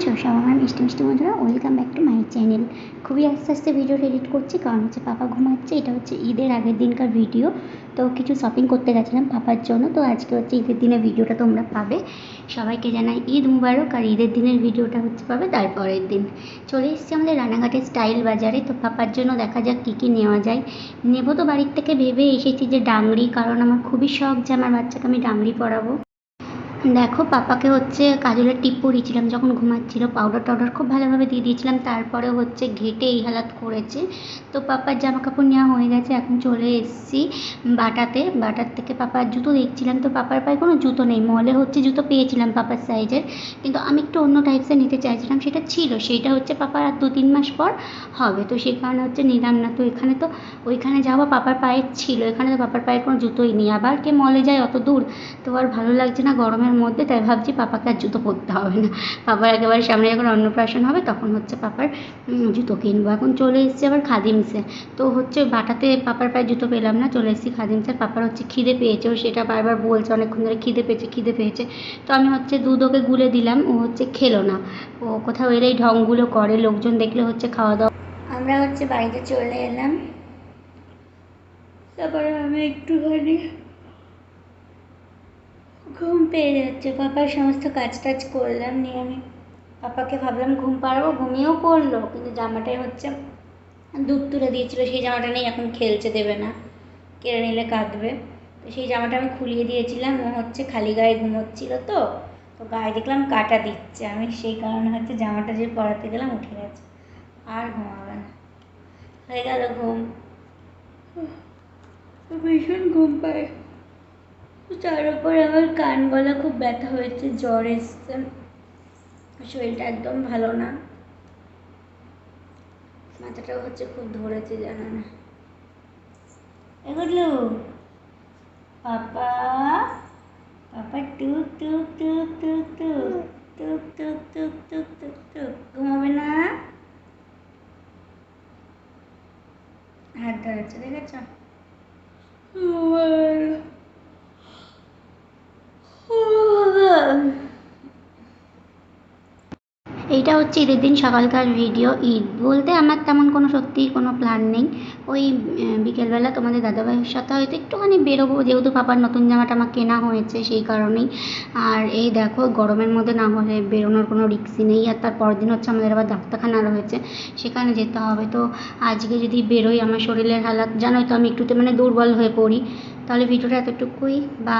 আছো? সব আমার মিষ্টি মিষ্টি বন্ধুরা welcome back to my channel খুবই আস্তে আস্তে ভিডিও এডিট করছি, কারণ হচ্ছে পাপা ঘুমাচ্ছে, এটা হচ্ছে ঈদের আগের দিনকার ভিডিও তো কিছু শপিং করতে গেছিলাম পাপার জন্য, তো আজকে হচ্ছে ঈদের দিনের ভিডিওটা তোমরা পাবে। সবাইকে জানাই ঈদ মুবারক, আর ঈদের দিনের ভিডিওটা হচ্ছে পাবে তারপরের দিন। চলে এসেছি আমাদের রানাঘাটের স্টাইল বাজারে, তো পাপার জন্য দেখা যাক কী কী নেওয়া যায়। নেব তো বাড়ির থেকে ভেবে এসেছি যে ডাংরি, কারণ আমার খুবই শখ যে আমার বাচ্চাকে আমি ডাংরি পরাবো। দেখো, পাপাকে হচ্ছে কাজলের টিপ পরিয়েছিলাম যখন ঘুমাচ্ছিল পাউডার টাউডার খুব ভালোভাবে দিয়ে দিয়েছিলাম, তারপরে হচ্ছে ঘেটে এই হালাত করেছে। তো পাপার জামা কাপড় নেওয়া হয়ে গেছে, এখন চলে এসেছি বাটাতে। বাটার থেকে পাপার জুতো দেখছিলাম, তো পাপার পায়ে কোনো জুতো নেই, মলে হচ্ছে জুতো পেয়েছিলাম পাপার সাইজের কিন্তু আমি একটু অন্য টাইপসের নিতে চাইছিলাম, সেটা ছিল, সেইটা হচ্ছে পাপার আর দু তিন মাস পর হবে। তো সেই কারণে হচ্ছে নিলাম না, তো এখানে তো, ওইখানে যাওয়া পাপার পায়ে ছিল, এখানে তো পাপার পায়ের কোনো জুতোই নেই। আবার কে মলে যায় অত দূর, তো আর ভালো লাগছে না, গরমের মধ্যে, তাই ভাবছি পাপাকে আর জুতো পরতে হবে না। পাপার একেবারে সামনে যখন অন্নপ্রাশন হবে, তখন হচ্ছে পাপার জুতো কিনবো। এখন চলে এসেছি আবার খাদিমসে তো হচ্ছে বাটাতে পাপার পায়ে জুতো পেলাম না, চলে এসেছি খাদিমসে পাপার হচ্ছে খিদে পেয়েছে, ও সেটা বারবার বলছে, অনেকক্ষণ ধরে খিদে পেয়েছে খিদে পেয়েছে। তো আমি হচ্ছে দুধ ওকে গুলে দিলাম, ও হচ্ছে খেলো না। ও কোথাও এলেই ঢংগুলো করে, লোকজন দেখলে হচ্ছে খাওয়া দাওয়া আমরা হচ্ছে বাড়িতে চলে এলাম। তারপরে আমি একটুখানি ঘুম পেয়ে যাচ্ছে। পাপার সমস্ত কাজ টাজ করলাম, নিয়ে আমি পাপাকে ভাবলাম ঘুম পাড়াবো, ঘুমিয়েও পড়ল, কিন্তু জামাটাই হচ্ছে দুধ তুলে দিয়েছিলো, সেই জামাটা নেই, এখন খেলছে, দেবে না। কেড়ে নিলে কাঁদবে। তো সেই জামাটা আমি খুলিয়ে দিয়েছিলাম, ও হচ্ছে খালি গায়ে ঘুমোচ্ছিল তো তো গায়ে দেখলাম কাটা দিচ্ছে। আমি সেই কারণে হচ্ছে জামাটা যে পরাতে গেলাম, উঠে গেছে। আর ঘুমাবে না। হয়ে গেল ঘুম। ভীষণ ঘুম পায়। তার উপর আমার কান গলা খুব ব্যথা হয়েছে জ্বর এসছে শরীরটা একদম ভালো না মাথাটাও হচ্ছে খুব ধরেছে জানো না এগুলো পাপা পাপা টুক টুক টুক টুক টুক টুক টুক টুক টুক টুক টুক ঘুমাবে না হাত ধরেছে দেখেছ এইটা হচ্ছে ঈদের দিন সকালকার ভিডিও ঈদ। বলতে আমার তেমন কোনো সত্যিই কোনো প্ল্যান নেই। ওই বিকেলবেলা তোমাদের দাদাভাইয়ের সাথে হয়তো একটুখানি বেরোবো, যেহেতু পাপার নতুন জামাটা আমার কেনা হয়েছে সেই কারণেই। আর এই দেখো, গরমের মধ্যে না হলে বেরোনোর কোনো রিক্সই নেই। আর তার পরের দিন হচ্ছে আমাদের আবার ডাক্তারখানা রয়েছে সেখানে যেতে হবে। তো আজকে যদি বেরোই আমার শরীরের হালাত, জানোই তো আমি একটুতে মানে দুর্বল হয়ে পড়ি। তাহলে ভিডিওটা এতটুকুই। বা